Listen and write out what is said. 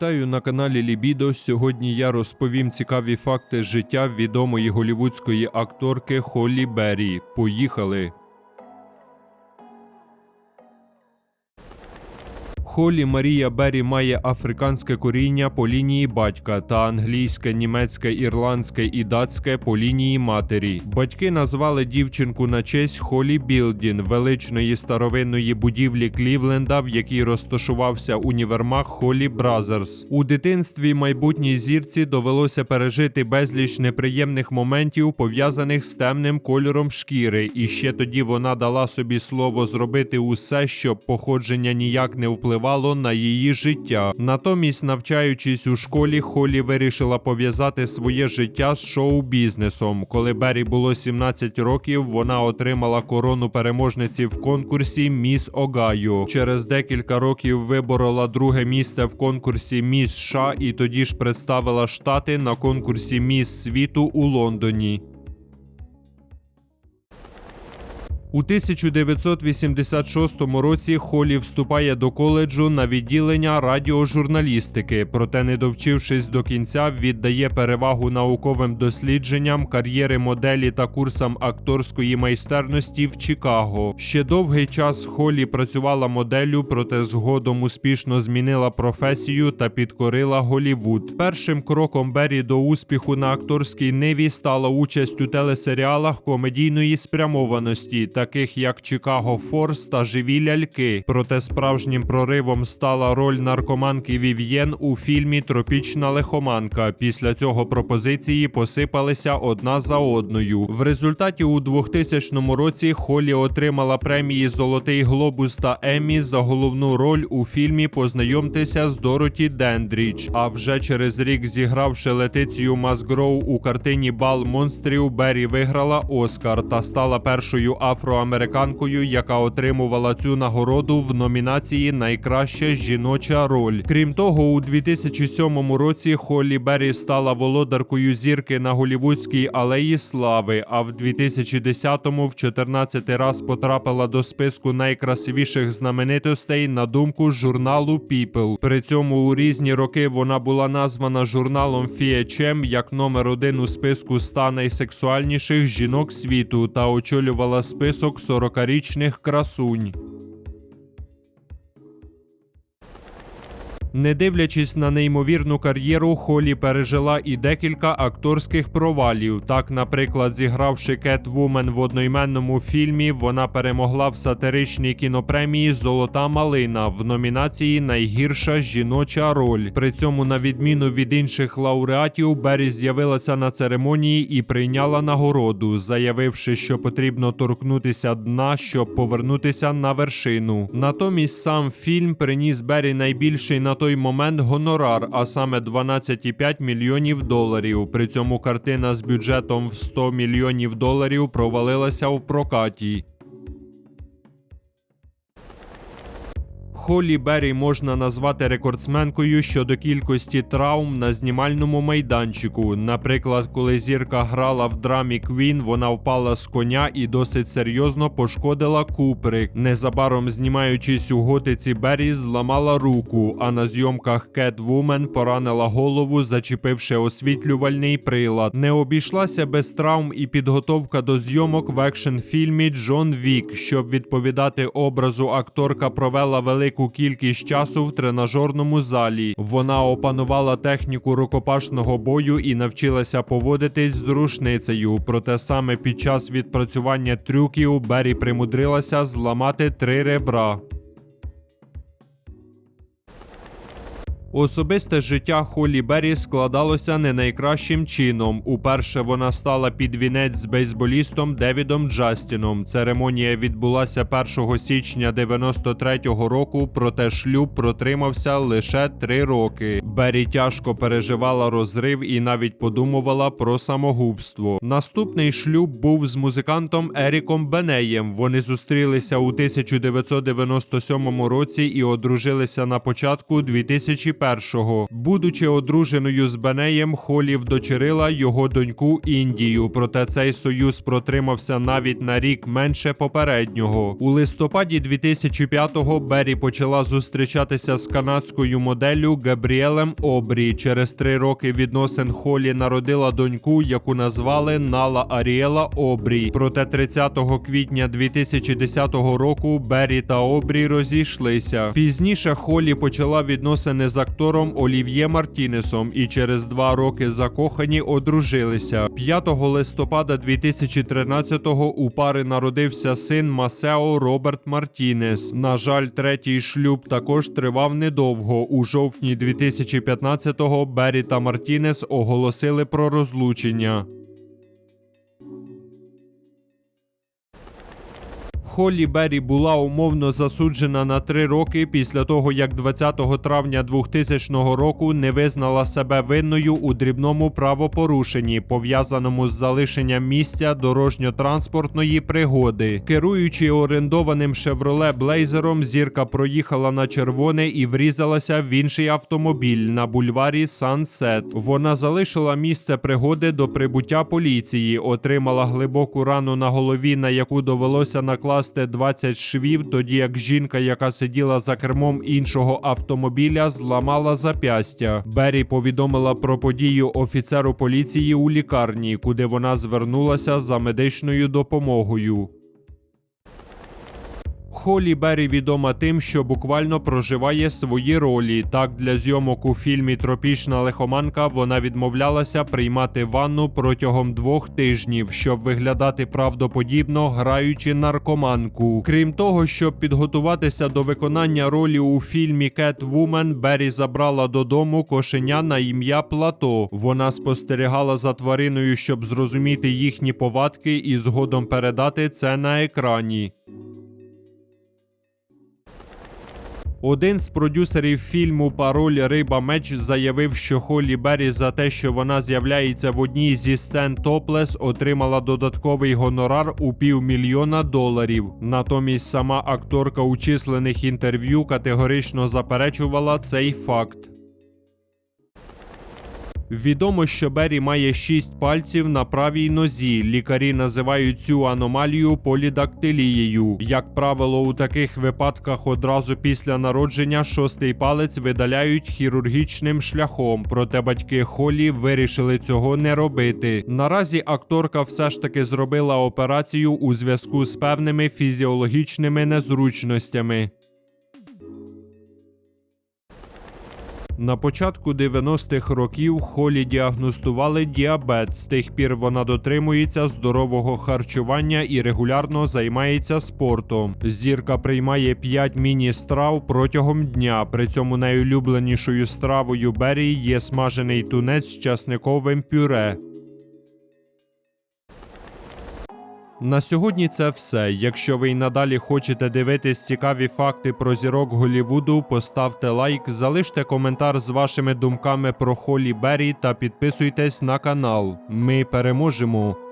Вітаю на каналі Лібідо. Сьогодні я розповім цікаві факти життя відомої голівудської акторки Холі Беррі. Поїхали! Холлі Марія Беррі має африканське коріння по лінії батька та англійське, німецьке, ірландське і датське по лінії матері. Батьки назвали дівчинку на честь Холлі Білдін, величної старовинної будівлі Клівленда, в якій розташувався універмаг Холлі Бразерс. У дитинстві майбутній зірці довелося пережити безліч неприємних моментів, пов'язаних з темним кольором шкіри, і ще тоді вона дала собі слово зробити усе, щоб походження ніяк не впливало на її життя. Натомість, навчаючись у школі, Холлі вирішила пов'язати своє життя з шоу-бізнесом. Коли Беррі було 17 років, вона отримала корону переможниці в конкурсі Міс Огайо. Через декілька років виборола друге місце в конкурсі Міс США і тоді ж представила штати на конкурсі Міс світу у Лондоні. У 1986 році Холлі вступає до коледжу на відділення радіожурналістики, проте, не довчившись до кінця, віддає перевагу науковим дослідженням, кар'єри моделі та курсам акторської майстерності в Чикаго. Ще довгий час Холлі працювала моделлю, проте згодом успішно змінила професію та підкорила Голівуд. Першим кроком Беррі до успіху на акторській ниві стала участь у телесеріалах комедійної спрямованості таких як Чикаго Форс та Живі ляльки. Проте справжнім проривом стала роль наркоманки Вів'єн у фільмі Тропічна лихоманка. Після цього пропозиції посипалися одна за одною. В результаті у 2000 році Холлі отримала премії Золотий глобус та Еммі за головну роль у фільмі Познайомтеся з Дороті Дендріч. А вже через рік, зігравши Летицію Масгроу у картині Бал монстрів, Беррі виграла Оскар та стала першою афро афроамериканкою, яка отримувала цю нагороду в номінації Найкраща жіноча роль. Крім того, у 2007 році Холлі Беррі стала володаркою зірки на голівудській алеї слави. А в 2010-му в 14 раз потрапила до списку найкрасивіших знаменитостей на думку журналу People. При цьому у різні роки вона була названа журналом Фіечем як номер один у списку ста найсексуальніших жінок світу та очолювала список 40-річних красунь. Не дивлячись на неймовірну кар'єру, Холі пережила і декілька акторських провалів. Так, наприклад, зігравши Кет Вумен в одноіменному фільмі, вона перемогла в сатиричній кінопремії Золота малина в номінації Найгірша жіноча роль. При цьому, на відміну від інших лауреатів, Беррі з'явилася на церемонії і прийняла нагороду, заявивши, що потрібно торкнутися дна, щоб повернутися на вершину. Натомість сам фільм приніс Беррі найбільший на той момент гонорар, а саме 12,5 мільйонів доларів. При цьому картина з бюджетом в 100 мільйонів доларів провалилася в прокаті. Холлі Беррі можна назвати рекордсменкою щодо кількості травм на знімальному майданчику. Наприклад, коли зірка грала в драмі Квін, вона впала з коня і досить серйозно пошкодила куприк. Незабаром знімаючись у готиці Беррі, зламала руку, а на зйомках Кет Вумен поранила голову, зачепивши освітлювальний прилад. Не обійшлася без травм і підготовка до зйомок в екшн фільмі Джон Вік. Щоб відповідати образу, акторка провела велику велику кількість часу в тренажерному залі. Вона опанувала техніку рукопашного бою і навчилася поводитись з рушницею. Проте саме під час відпрацювання трюків Беррі примудрилася зламати три ребра. Особисте життя Холлі Беррі складалося не найкращим чином. Уперше вона стала під вінець з бейсболістом Девідом Джастіном. Церемонія відбулася 1 січня 93-го року, проте шлюб протримався лише три роки. Беррі тяжко переживала розрив і навіть подумувала про самогубство. Наступний шлюб був з музикантом Еріком Бенеєм. Вони зустрілися у 1997 році і одружилися на початку 2001 2001-го. Будучи одруженою з Бенеєм, Холі вдочерила його доньку Індію. Проте цей союз протримався навіть на рік менше попереднього. У листопаді 2005-го Беррі почала зустрічатися з канадською моделлю Габріелем Обрі. Через три роки відносин Холі народила доньку, яку назвали Нала Аріела Обрі. Проте 30 квітня 2010 року Беррі та Обрі розійшлися. Пізніше Холі почала відносини з актором Олів'є Мартінесом і через два роки закохані одружилися. 5 листопада 2013-го у пари народився син Масео Роберт Мартінес. На жаль, третій шлюб також тривав недовго. У жовтні 2015-го Беррі та Мартінес оголосили про розлучення. Холлі Беррі була умовно засуджена на три роки після того, як 20 травня 2000 року не визнала себе винною у дрібному правопорушенні, пов'язаному з залишенням місця дорожньо-транспортної пригоди. Керуючи орендованим шевроле Блейзером, зірка проїхала на червоне і врізалася в інший автомобіль на бульварі Сансет. Вона залишила місце пригоди до прибуття поліції, отримала глибоку рану на голові, на яку довелося накласти 20 швів, тоді як жінка, яка сиділа за кермом іншого автомобіля, зламала зап'ястя. Беррі повідомила про подію офіцеру поліції у лікарні, куди вона звернулася за медичною допомогою. Холі Беррі відома тим, що буквально проживає свої ролі. Так, для зйомок у фільмі Тропічна лихоманка вона відмовлялася приймати ванну протягом двох тижнів, щоб виглядати правдоподібно, граючи наркоманку. Крім того, щоб підготуватися до виконання ролі у фільмі Кетвумен, Беррі забрала додому кошеня на ім'я Плато. Вона спостерігала за твариною, щоб зрозуміти їхні повадки і згодом передати це на екрані. Один з продюсерів фільму Пароль Риба Меч заявив, що Холлі Беррі за те, що вона з'являється в одній зі сцен Топлес, отримала додатковий гонорар у півмільйона доларів. Натомість сама акторка у численних інтерв'ю категорично заперечувала цей факт. Відомо, що Беррі має шість пальців на правій нозі. Лікарі називають цю аномалію полідактилією. Як правило, у таких випадках одразу після народження шостий палець видаляють хірургічним шляхом. Проте батьки Холі вирішили цього не робити. Наразі акторка все ж таки зробила операцію у зв'язку з певними фізіологічними незручностями. На початку 90-х років Холі діагностували діабет. З тих пір вона дотримується здорового харчування і регулярно займається спортом. Зірка приймає 5 міні-страв протягом дня. При цьому найулюбленішою стравою Беррі є смажений тунець з часниковим пюре. На сьогодні це все. Якщо ви й надалі хочете дивитись цікаві факти про зірок Голівуду, поставте лайк, залиште коментар з вашими думками про Холі Беррі та підписуйтесь на канал. Ми переможемо!